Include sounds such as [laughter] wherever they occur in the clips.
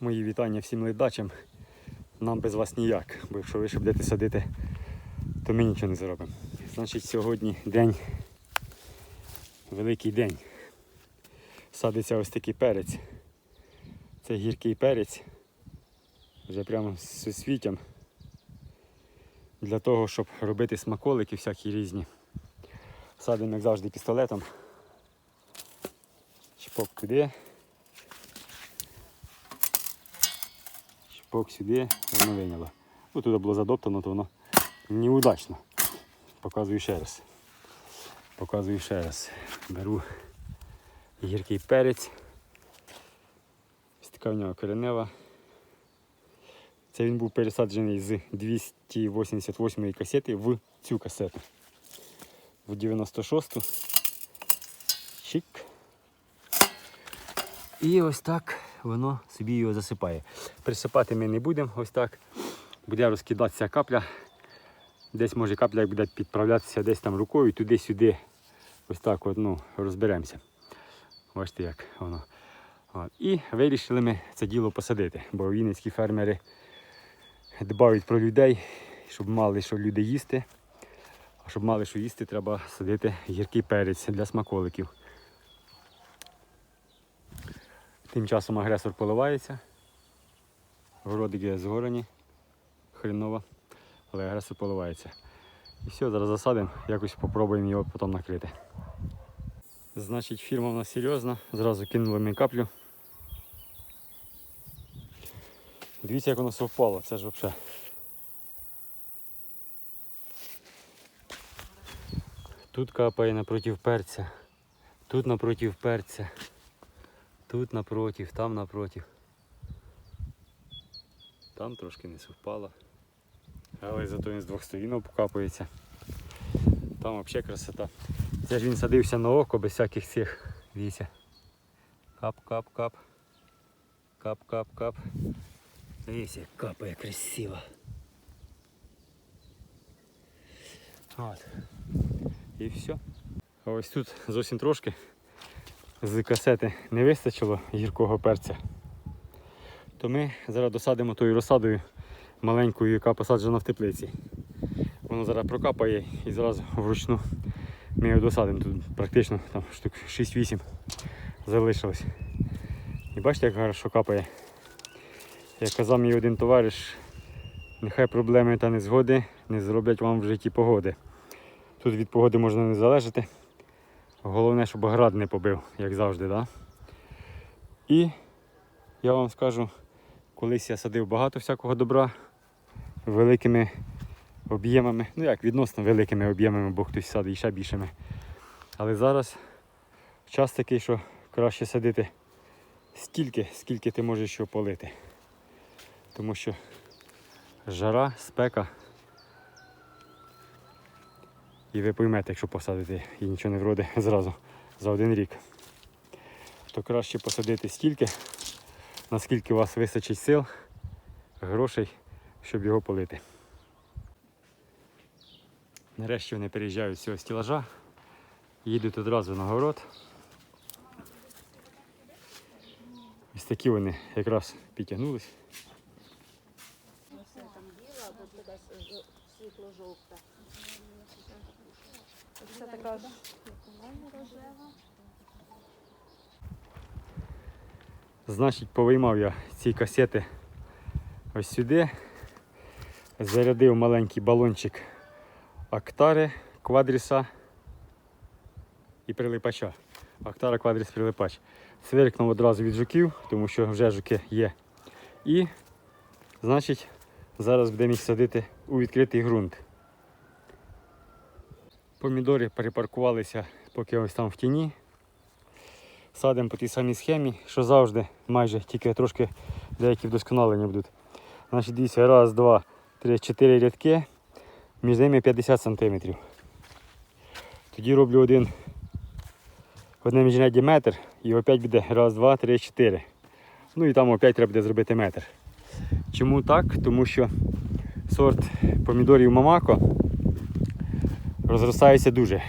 Мої вітання всім ледачам. Нам без вас ніяк, бо якщо ви ще будете садити, то ми нічого не зробимо. Значить, сьогодні день, великий день. Садиться ось такий перець. Це гіркий перець. Вже прямо з сусвітям. Для того, щоб робити смаколики всякі різні. Садимо, як завжди, пістолетом. Чпок туди. Чпок сюди, воно вийняло. Ну, туди було задоптано, то воно неудачно. Показую ще раз. Показую ще раз. Беру гіркий перець. Ось така в нього коренева. Це він був пересаджений з 288 касети в цю касету. В 96-ту. Чик. І ось так воно собі його засипає. Присипати ми не будемо ось так. Буде розкидатися капля. Десь може капля буде підправлятися десь там рукою, туди-сюди. Ось так от, ну, розберемося. Бачите, як воно. І вирішили ми це діло посадити, бо вінницькі фермери дбають про людей, щоб мали що люди їсти. А щоб мали що їсти, треба садити гіркий перець для смаколиків. Тим часом агресор поливається. Городики згорені, хреново, але агресор поливається. І все, зараз засадимо, якось спробуємо його потім накрити. Значить, фірма в нас серйозна, зразу кинули ми каплю. Дивіться, як воно совпало, це ж взагалі. Тут капає напротив перця, тут напротив перця, тут напротив, там напротив. Там трошки не совпало. Але зато він з двох сторін покапується. Там взагалі красота. Це ж він садився на око без всяких цих. Дивіться. Кап-кап-кап. Кап-кап-кап. Дивіться, капає красиво. От. І все. Ось тут зовсім трошки з касети не вистачило гіркого перця. То ми зараз досадимо тою розсадою маленькою, яка посаджена в теплиці. Воно зараз прокапає і зразу вручну ми його досадимо. Тут практично там штук 6-8 залишилось. І бачите, як гарно капає. Як казав мій один товариш, нехай проблеми та незгоди не зроблять вам в житті погоди. Тут від погоди можна не залежати. Головне, щоб град не побив, як завжди. Да? І я вам скажу, колись я садив багато всякого добра великими об'ємами, ну як відносно великими об'ємами, бо хтось садить ще більшими. Але зараз час такий, що краще садити стільки, скільки ти можеш його полити. Тому що жара, спека. І ви поймете, якщо посадити і нічого не вроде [laughs] зразу за один рік. То краще посадити стільки, наскільки у вас вистачить сил, грошей, щоб його полити. Нарешті вони переїжджають з цього стілажа, їдуть одразу на город. Ось такі вони якраз підтягнулись. Все там біла, або така с- жо- світло-жовта. Така ж рожева. Значить, повиймав я ці касети ось сюди. Зарядив маленький балончик Актари квадріса і прилипача. Актара квадріс прилипач. Свиркнув одразу від жуків, тому що вже жуки є. І, значить, зараз будемо їх садити у відкритий ґрунт. Помідори перепаркувалися поки ось там в тіні. Садимо по тій самій схемі, що завжди, майже тільки трошки деякі вдосконалення будуть. Значить, дивіться, раз, два, три, чотири рядки, між ними 50 см. Тоді роблю один одне міжряддя метр і опять буде раз, два, три, чотири. Ну і там опять треба буде зробити метр. Чому так? Тому що сорт помідорів Мамако розростаються дуже.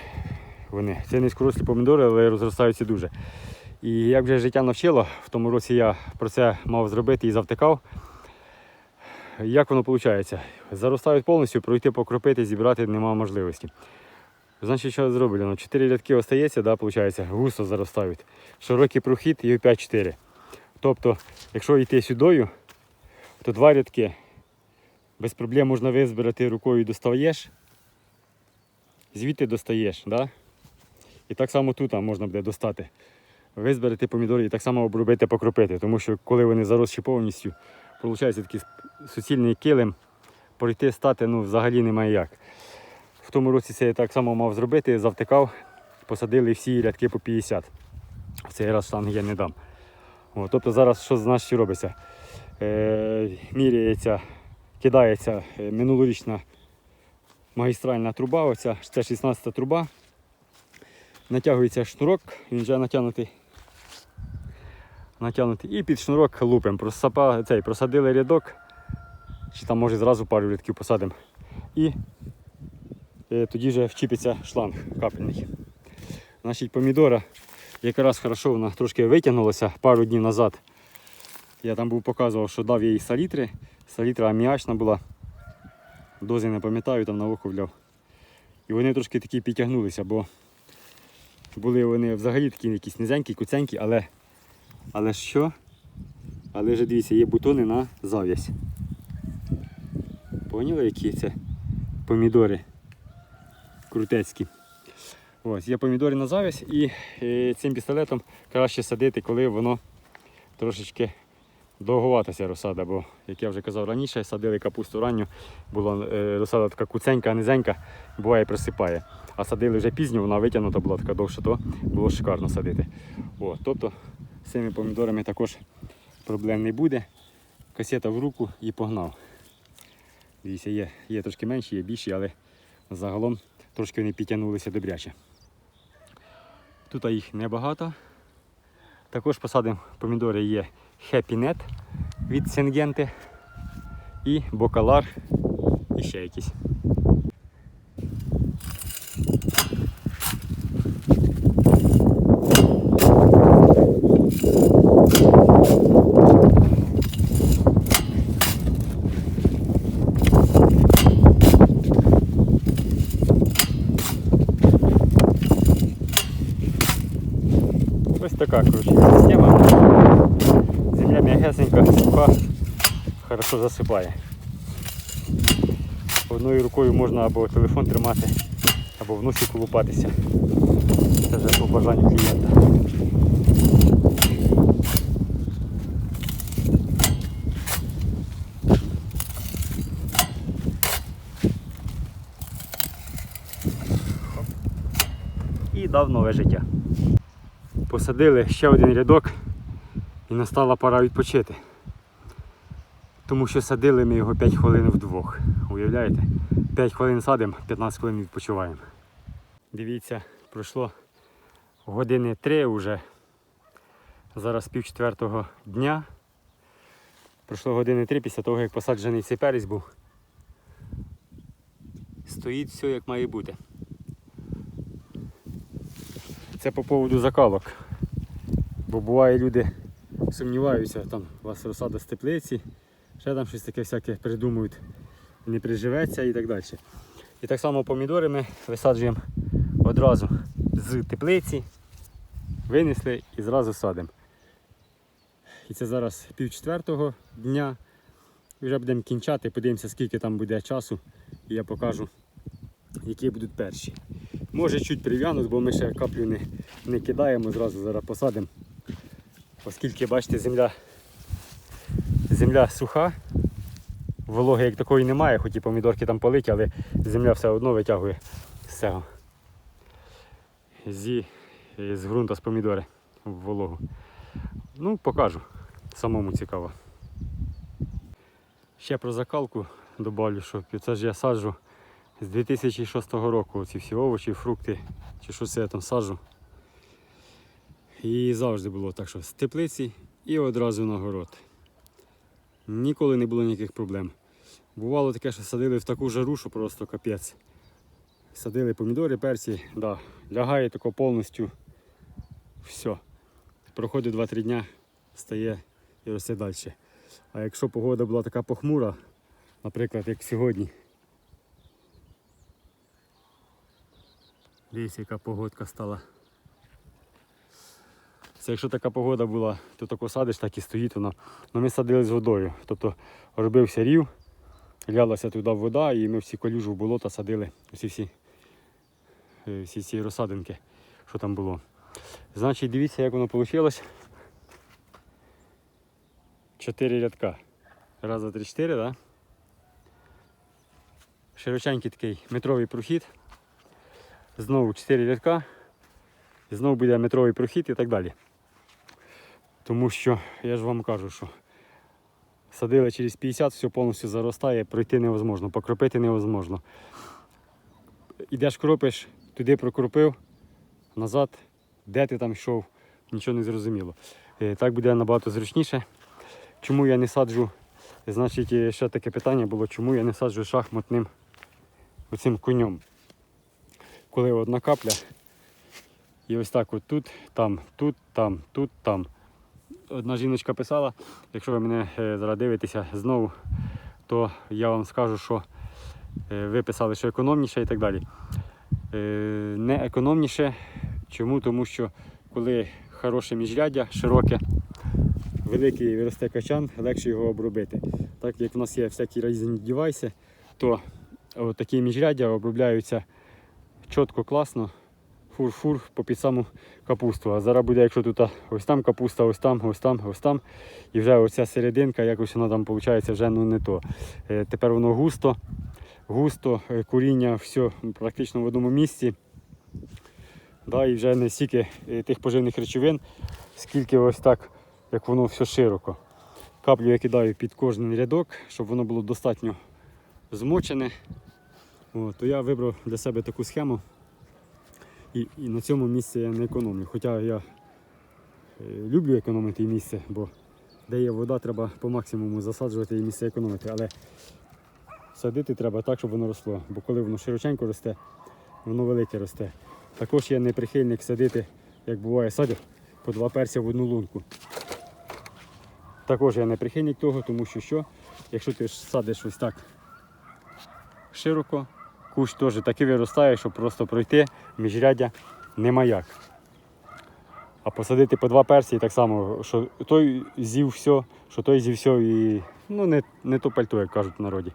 Вони. Це низькорослі помідори, але розростаються дуже. І як вже життя навчило, в тому році я про це мав зробити і завтикав. Як воно виходить? Заростають повністю, пройти покропити, зібрати немає можливості. Значить, що зроблено? Чотири рядки остається, да, виходить, густо заростають. Широкий прохід і опять 4. Тобто, якщо йти сюдою, то два рядки без проблем можна визбирати рукою достаєш, звідти достаєш. Да? І так само тут можна буде достати. Визберете помідори і так само обробити, покропити. Тому що коли вони заросші повністю, виходить такий суцільний килим, пройти стати ну, взагалі немає як. В тому році це я так само мав зробити, завтикав, посадили всі рядки по 50. В цей раз штанги я не дам. О, тобто зараз що значить робиться? Е, міряється, кидається е, минулорічна магістральна труба, оця, це 16 труба. Натягується шнурок, він вже натягнутий. Натягнутий. І під шнурок лупимо. Просапа, цей, просадили рядок, чи там може зразу пару рядків посадимо. І е, тоді вже вчіпиться шланг капельний. Значить, помідора якраз хорошо вона трошки витягнулася пару днів назад. Я там був показував, що дав їй салітри. Салітра аміачна була. Дози не пам'ятаю, там на око вляв. І вони трошки такі підтягнулися, бо були вони взагалі такі якісь низенькі, куценькі, але, але що? Але вже дивіться, є бутони на зав'язь. Поняли, які це помідори крутецькі. Ось, є помідори на завязь і е, цим пістолетом краще садити, коли воно трошечки довгуватася розсада, бо, як я вже казав раніше, садили капусту ранню, була е, розсада така куценька, низенька, буває присипає. А садили вже пізньо, вона витягнута була така довша, то було шикарно садити. О, тобто з цими помідорами також проблем не буде. Касета в руку і погнав. Дивіться, є, є трошки менші, є більші, але загалом трошки вони підтягнулися добряче. Тут їх небагато. Також посадимо помідори є Happy Net від Сингенти і Бокалар і ще якісь. Ось така коротше, система. Земля м'ягесенька, суха, хорошо засипає. Одною рукою можна або телефон тримати, або в носі колупатися. Це вже по бажанню клієнта. І дав нове життя. Посадили ще один рядок і настала пора відпочити. Тому що садили ми його 5 хвилин вдвох. Уявляєте? 5 хвилин садимо, 15 хвилин відпочиваємо. Дивіться, пройшло години 3 вже. Зараз пів четвертого дня. Пройшло години 3 після того, як посаджений цей перець був. Стоїть все як має бути. Це по поводу закалок. Бо буває люди сумніваються, там у вас розсада з теплиці, ще там щось таке всяке придумують, не приживеться і так далі. І так само помідори ми висаджуємо одразу з теплиці, винесли і зразу садимо. І це зараз пів четвертого дня. Вже будемо кінчати, подивимося, скільки там буде часу, і я покажу, які будуть перші. Може чуть прив'януть, бо ми ще каплю не, не кидаємо, зразу зараз посадимо. Оскільки, бачите, земля, земля суха, вологи як такої немає, хоч і помідорки там политі, але земля все одно витягує з цього. Зі, з ґрунта з помідори в вологу. Ну, покажу. Самому цікаво. Ще про закалку добавлю, що це ж я саджу з 2006 року ці всі овочі, фрукти, чи що це я там саджу. І завжди було так, що з теплиці і одразу на город. Ніколи не було ніяких проблем. Бувало таке, що садили в таку жару, що просто капець. Садили помідори, перці, да, лягає тако повністю все. проходить 2-3 дня, стає і росте далі. А якщо погода була така похмура, наприклад, як сьогодні. Дивіться, яка погодка стала. Це якщо така погода була, то тако садиш, так і стоїть воно. Ну ми садили з водою. Тобто робився рів, лялася туди вода, і ми всі колюжу в болота садили всі всі, е, всі ці розсадинки, що там було. Значить, дивіться, як воно вийшло. Чотири рядка. Раз, два, три, чотири? Да? Широченький такий метровий прохід. Знову 4 рядка. Знову буде метровий прохід і так далі. Тому що я ж вам кажу, що садили через 50, все повністю заростає, пройти невозможно, покропити невозможно. Ідеш кропиш, туди прокропив, назад, де ти там йшов, нічого не зрозуміло. Е, Так буде набагато зручніше. Чому я не саджу? Значить, е, ще таке питання було, чому я не саджу шахматним оцим конем. Коли одна капля, і ось так от тут, там, тут, там, тут, там. Одна жіночка писала, якщо ви мене е, зараз дивитеся знову, то я вам скажу, що е, ви писали, що економніше і так далі. Е, Не економніше. Чому? Тому що коли хороше міжряддя, широке, великий виросте качан, легше його обробити. Так як в нас є всякі різні девайси, то такі міжряддя обробляються чітко, класно, фур-фур по під саму капусту. А зараз буде, якщо тут ось там капуста, ось там, ось там, ось там. І вже оця серединка, якось вона там виходить, вже ну, не то. Е, Тепер воно густо, густо, е, куріння, все практично в одному місці. Да, і вже не стільки е, тих поживних речовин, скільки ось так, як воно все широко. Каплю я кидаю під кожен рядок, щоб воно було достатньо змочене. О, то я вибрав для себе таку схему. І, і на цьому місці я не економлю. Хоча я е, люблю економити місце, бо де є вода, треба по максимуму засаджувати і місце економити. Але садити треба так, щоб воно росло. Бо коли воно широченько росте, воно велике росте. Також я не прихильник садити, як буває, садять по два перця в одну лунку. Також я не прихильник того, тому що що, якщо ти садиш ось так широко, кущ теж таки виростає, щоб просто пройти міжряддя нема як. А посадити по два перці і так само, що той з'їв все, що той з'їв все і ну, не, не то пальто, як кажуть в народі.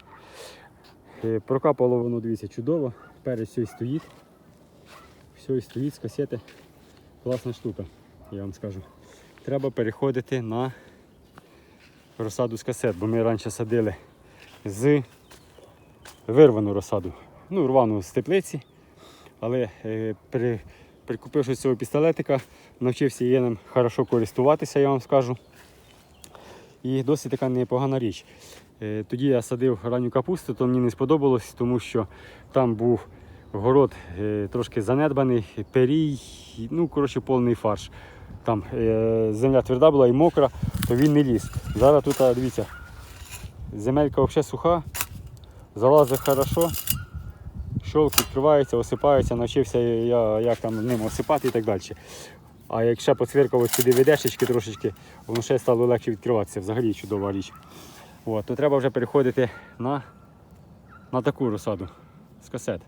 Е, Прокапало воно, дивіться, чудово. Перець все і стоїть. Все і стоїть з касети. Класна штука, я вам скажу. Треба переходити на розсаду з касет, бо ми раніше садили з вирвану розсаду. Ну, рвану з теплиці. Але е, при, прикупивши цього пістолетика, навчився я ним хорошо користуватися, я вам скажу. І досить така непогана річ. Е, тоді я садив ранню капусту, то мені не сподобалось, тому що там був город е, трошки занедбаний, перій, ну, коротше, повний фарш. Там е, земля тверда була і мокра, то він не ліз. Зараз тут, дивіться, земелька взагалі суха, залазить хорошо, щолк відкривається, осипається, навчився я як там ним осипати і так далі. А якщо поцвіркав сюди відешечки трошечки, воно ще стало легше відкриватися, взагалі чудова річ. От, то треба вже переходити на, на таку розсаду з касет.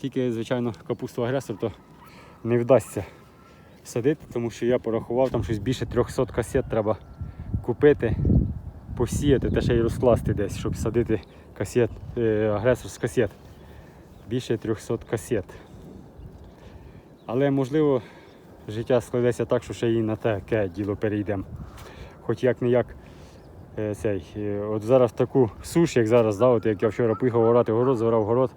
Тільки, звичайно, капусту агресор то не вдасться садити, тому що я порахував, там щось більше 300 касет треба купити, посіяти та ще й розкласти десь, щоб садити касет, е, агресор з касет. Більше 300 касет. Але можливо життя складеться так, що ще і на таке діло перейдемо. Хоч як не як цей. е, От зараз таку суш, як зараз, да, от як я вчора поїхав орати город, зорав город,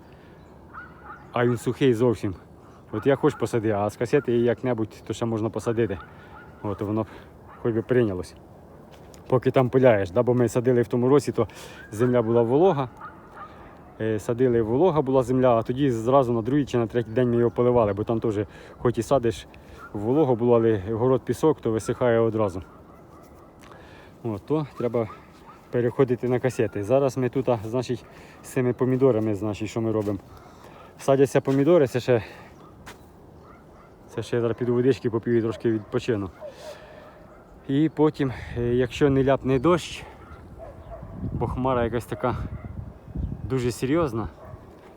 а він сухий зовсім. От я хоч посади, а з касети як-небудь то ще можна посадити. От воно хоч би прийнялось. Поки там пиляєш. Да? Бо ми садили в тому році, то земля була волога. Е, Садили волога була земля, а тоді зразу на другий чи на третій день ми його поливали, бо там теж, хоч і садиш волого було, але город пісок, то висихає одразу. От, то треба переходити на касети. Зараз ми тут, з цими помідорами, значить, що ми робимо. Садяться помідори, це ще, це ще я зараз піду водички поп'ю і трошки відпочину. І потім, е, якщо не ляпне дощ, бо хмара якась така дуже серйозна,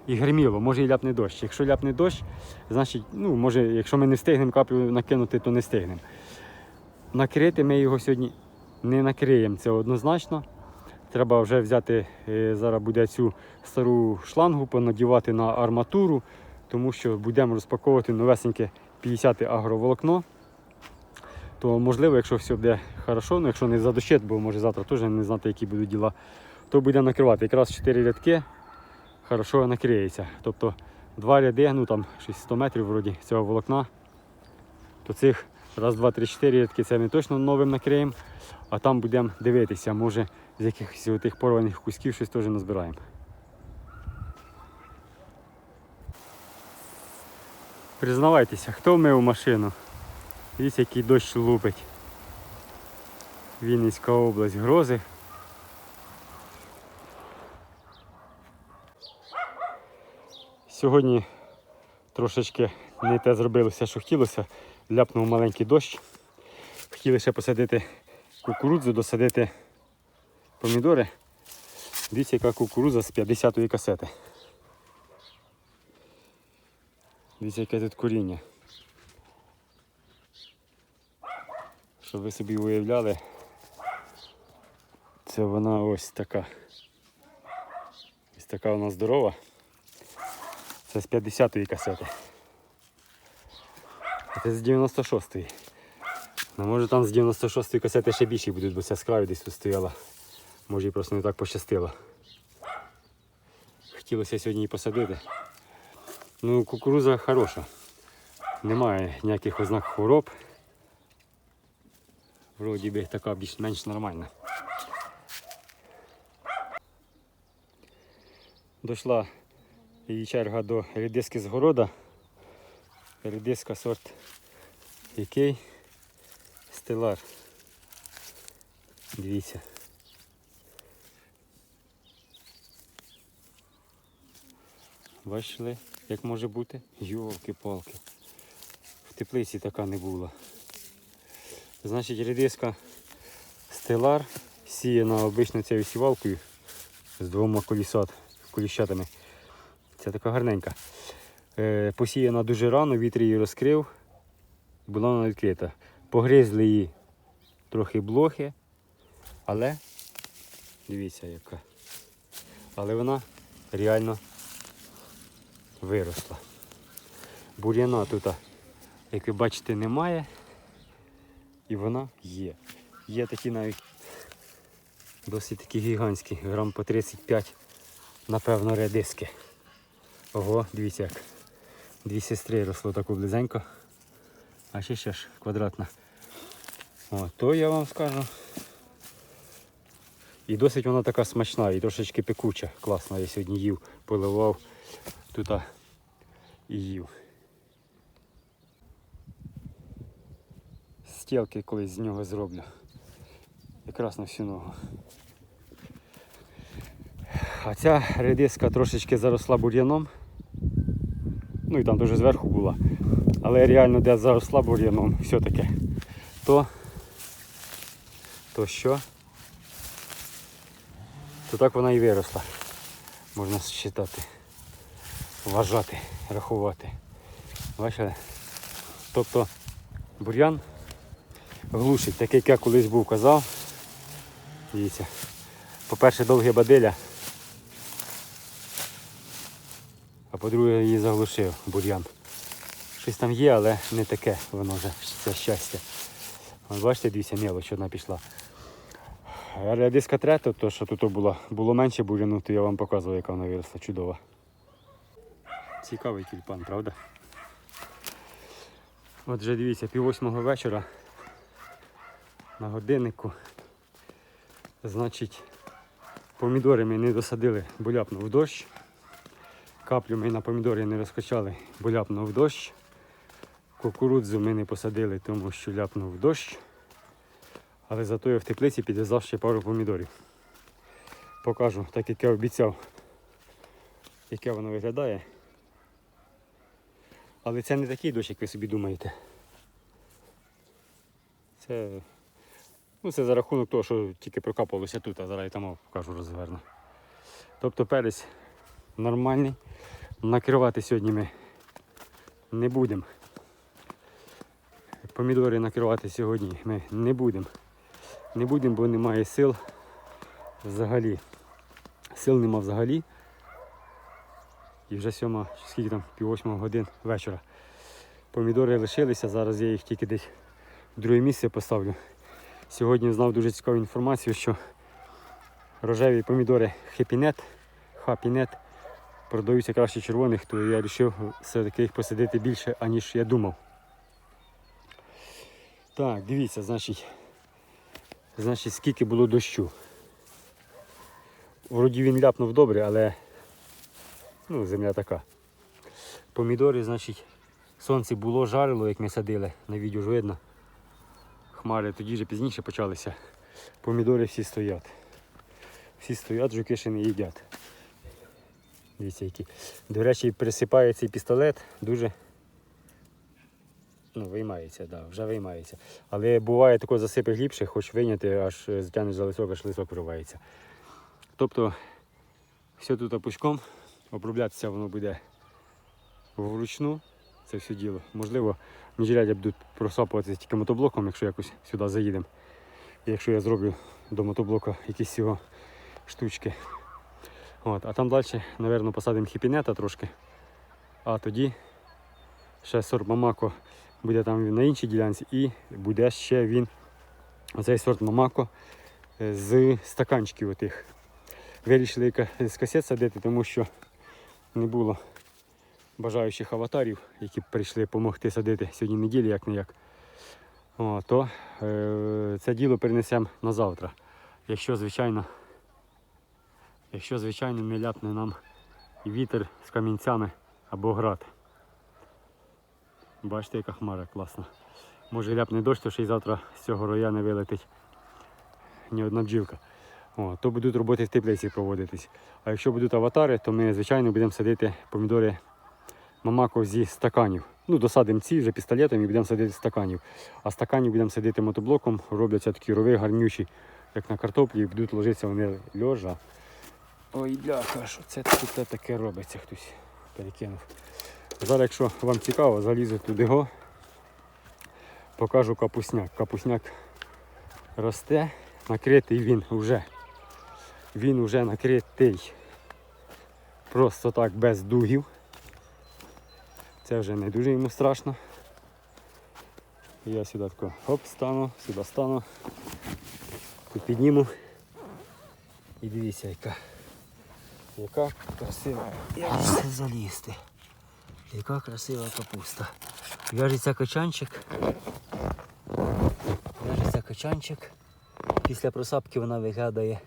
і гриміло, може і ляпне дощ. Якщо ляпне дощ, значить, ну, може, якщо ми не встигнемо каплю накинути, то не встигнемо. Накрити ми його сьогодні не накриємо, це однозначно. Треба вже взяти, е, зараз буде цю стару шлангу, понадівати на арматуру, тому що будемо розпаковувати новесеньке 50 агроволокно. То можливо, якщо все буде хорошо, ну якщо не задощить, бо може завтра теж не знати, які будуть діла, то буде накривати. Якраз 4 рядки хорошо накриється. Тобто два ряди, ну там щось 100 метрів вроді цього волокна, то цих раз, два, три, чотири рядки це ми точно новим накриємо, а там будемо дивитися, може з якихось тих порваних кусків щось теж назбираємо. Признавайтеся, хто вмив машину? Дивіться, який дощ лупить. Вінницька область, грози. Сьогодні трошечки не те зробилося, що хотілося. Ляпнув маленький дощ. Хотіли ще посадити кукурудзу, досадити помідори. Дивіться, яка кукурудза з 50-ї касети. Дивіться, яке тут коріння. Щоб ви собі уявляли, це вона ось така. Ось така вона здорова. Це з 50-ї касети. Це з 96-ї. Ну, може там з 96-ї касети ще більші будуть, бо ця з десь тут стояла. Може і просто не так пощастило. Хотілося сьогодні її посадити. Ну, кукуруза хороша. Немає ніяких ознак хвороб. Вроді би така більш-менш нормальна. Дійшла її черга до редиски з города. Редиска сорт який? Стелар. Дивіться. Бачили, як може бути? Йолки-палки. В теплиці така не була. Значить, редиска стелар сіяна обично цією сівалкою з двома колісат. Це така гарненька. Е, посіяна дуже рано, вітер її розкрив, була вона відкрита. Погризли її трохи блохи, але дивіться яка. Але вона реально виросла. Бур'яна тут, як ви бачите, немає. І вона є. Є такі навіть досить такі гігантські, грам по 35, напевно, редиски. Ого, дивіться як. Дві сестри росло таку близенько. А ще ще ж квадратна. О, то я вам скажу. І досить вона така смачна і трошечки пекуча. Класно, я сьогодні їв, поливав тут і їв. Стілки колись з нього зроблю. Якраз на всю ногу. А ця редиска трошечки заросла бур'яном. Ну і там дуже зверху була. Але реально де заросла бур'яном все-таки. То, то що? То так вона і виросла. Можна считати, вважати, рахувати. Бачили? Тобто бур'ян глушить, так як я колись був казав. Дивіться. По-перше, довге бадиля. А по-друге, її заглушив бур'ян. Щось там є, але не таке воно вже, це щастя. От бачите, дивіться, мелоч одна пішла. А Редиска трета, то що тут було, було менше бур'яну, то я вам показував, яка вона виросла, чудова. Цікавий тюльпан, правда? От вже дивіться, пів восьмого вечора на годиннику. Значить, помідори ми не досадили, бо ляпнув дощ. Каплю ми на помідори не розкачали, бо ляпнув дощ. Кукурудзу ми не посадили, тому що ляпнув дощ. Але зато я в теплиці підв'язав ще пару помідорів. Покажу, так як я обіцяв, яке воно виглядає. Але це не такий дощ, як ви собі думаєте. Це Ну, це за рахунок того, що тільки прокапувалося тут, а зараз я там покажу розверну. Тобто перець нормальний. Накривати сьогодні ми не будемо. Помідори накривати сьогодні ми не будемо. Не будемо, бо немає сил взагалі. Сил нема взагалі. І вже сьома, скільки там, пів годин вечора. Помідори лишилися, зараз я їх тільки десь в друге місце поставлю. Сьогодні знав дуже цікаву інформацію, що рожеві помідори хепінет, хапінет продаються краще червоних, то я вирішив все-таки їх посадити більше, аніж я думав. Так, дивіться, значить, значить, скільки було дощу. Вроді він ляпнув добре, але ну, земля така. Помідори, значить, сонце було жарило, як ми садили, на відео ж видно. Хмари тоді вже пізніше почалися. Помідори всі стоять. Всі стоять, жуки ще не їдять. Дивіться, які. До речі, присипає цей пістолет дуже. Ну, виймається, да, вже виймається. Але буває тако засипи глибше, хоч вийняти, аж е, затягнеш за лисок, аж лисок виривається. Тобто все тут пучком, оброблятися воно буде вручну, це все діло. Можливо, міжрядя будуть просапуватися тільки мотоблоком, якщо якось сюди заїдемо. Якщо я зроблю до мотоблока якісь його штучки. От, а там далі, мабуть, посадимо хіпінета трошки. А тоді ще сорт Мамако буде там на іншій ділянці і буде ще він, оцей сорт Мамако е, з стаканчиків отих. Вирішили з касет садити, тому що не було бажаючих аватарів, які б прийшли допомогти садити сьогодні неділя, як не як. То е, це діло перенесемо на завтра. Якщо, звичайно, якщо, звичайно, не ляпне нам вітер з камінцями або град. Бачите, яка хмара класна. Може ляпне дощ, то ще й завтра з цього роя не вилетить ні одна бджілка. О, то будуть роботи в теплиці проводитись. А якщо будуть аватари, то ми, звичайно, будемо садити помідори мамако зі стаканів. Ну, досадимо ці вже пістолетом і будемо садити стаканів. А стаканів будемо садити мотоблоком, робляться такі рови гарнючі, як на картоплі, і будуть ложитися вони льожа. Ой, бляха, що це тут таке робиться, хтось перекинув. Зараз, якщо вам цікаво, залізу туди го, покажу капусняк. Капусняк росте, накритий він вже. Він вже накритий. Просто так без дугів. Це вже не дуже йому страшно. Я сюди тако хоп, стану, сюди стану, підніму. І дивіться, яка, яка красива. Як це залізти? Яка красива капуста. В'яжеться качанчик. В'яжеться качанчик. Після просапки вона виглядає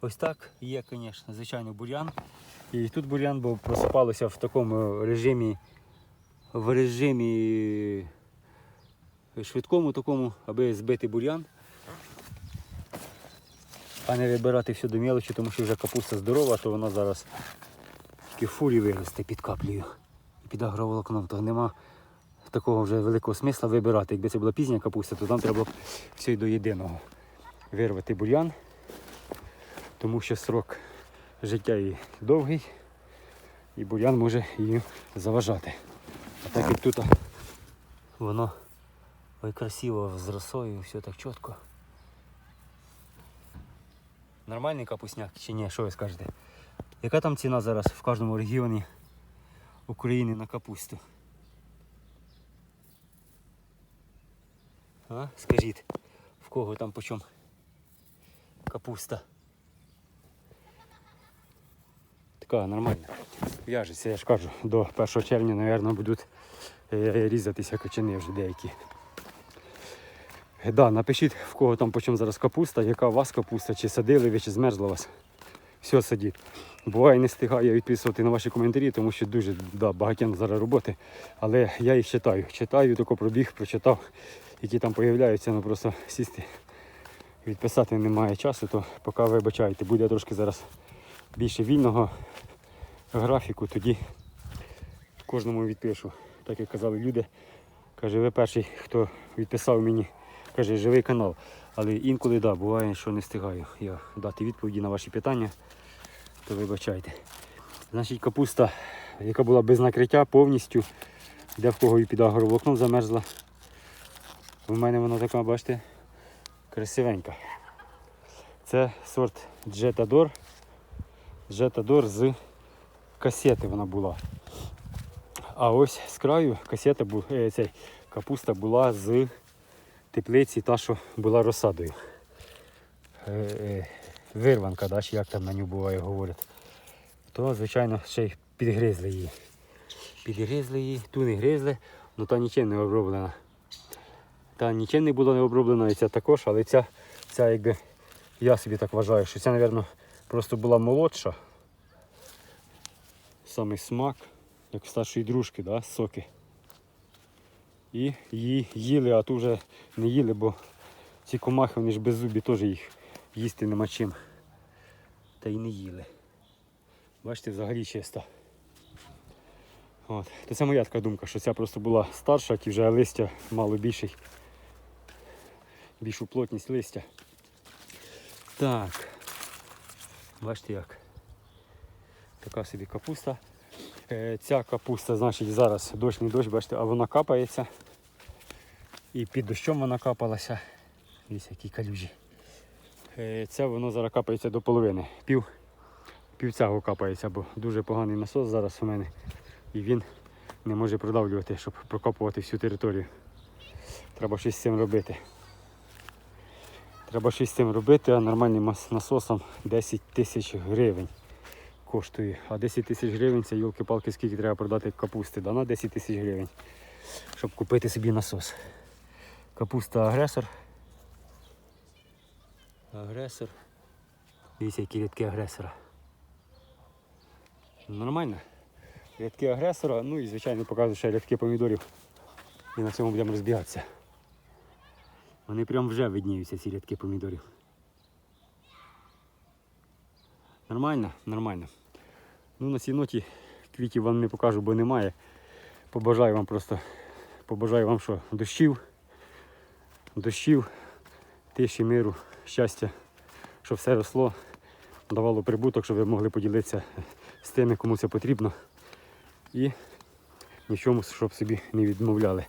ось так. Є, звісно, звичайно, бур'ян. І тут бур'ян, бо просипалося в такому режимі, в режимі швидкому такому, аби збити бур'ян. А не вибирати все до мелочі, тому що вже капуста здорова, то вона зараз в фурі виросте під каплею і під агроволокном, то нема такого вже великого смисла вибирати. Якби це була пізня капуста, то там треба все й до єдиного вирвати бур'ян, тому що срок життя її довгий і бур'ян може її заважати. А так як тут воно ой, красиво з росою, все так чітко. Нормальний капусняк чи ні, що ви скажете? Яка там ціна зараз в кожному регіоні України на капусту? А? Скажіть, в кого там по чому капуста? Така нормальна. В'яжеться, я ж кажу, до 1 червня, мабуть, будуть е, різатися кочани вже деякі. Да, напишіть, в кого там по чому зараз капуста, яка у вас капуста, чи садили ви, чи змерзла вас. Все садіть. Буває, не встигаю відписувати на ваші коментарі, тому що дуже да, багатьом зараз роботи. Але я їх читаю. Читаю, тільки пробіг, прочитав, які там з'являються, ну просто сісти. Відписати немає часу, то поки вибачайте, буде трошки зараз більше вільного графіку, тоді кожному відпишу. Так як казали люди, каже, ви перший, хто відписав мені, каже, живий канал. Але інколи да, буває, що не встигаю я дати відповіді на ваші питання, то вибачайте. Значить, капуста, яка була без накриття повністю, де в кого і під агроволокном замерзла. У мене вона така, бачите, красивенька. Це сорт Джетадор. Джетадор з касети вона була. А ось з краю касета е, цей, капуста була з теплиці, та, що була розсадою. Е, е, вирванка, да, як там на нього буває говорять. То, звичайно, ще й підгризли її. Підгризли її, ту не гризли, але та нічим не оброблена. Та нічим не було не оброблено, і ця також, але ця, ця якби, я собі так вважаю, що ця, мабуть, просто була молодша. Саме смак, як старшої дружки, да, соки. І її їли, а ту вже не їли, бо ці комахи, вони ж беззубі, теж їх їсти нема чим. Та й не їли. Бачите, взагалі чиста. От. То це моя така думка, що ця просто була старша, ті вже листя мало більший, більшу плотність листя. Так. Бачите як. Така собі капуста. Е, Ця капуста, значить, зараз дощ не дощ, бачите, а вона капається. І під дощом вона капалася. Дивіться, які калюжі. Е, Це воно зараз капається до половини. Пів, пів цього капається, бо дуже поганий насос зараз у мене. І він не може продавлювати, щоб прокопувати всю територію. Треба щось з цим робити. Треба щось з цим робити, а нормальним насосом 10 тисяч гривень коштує. А 10 тисяч гривень це йолки-палки, скільки треба продати капусти. Да, на 10 тисяч гривень, щоб купити собі насос. Капуста агресор. Агресор. Дивіться, які рядки агресора. Нормально. Рядки агресора, ну і звичайно показую ще рядки помідорів. І на цьому будемо розбігатися. Вони прям вже видніються, ці рядки помідорів. Нормально, нормально. Ну на цій ноті квітів вам не покажу, бо немає. Побажаю вам просто, побажаю вам, що дощів, дощів, тиші, миру, щастя, щоб все росло, давало прибуток, щоб ви могли поділитися з тими, кому це потрібно. І нічому, щоб собі не відмовляли.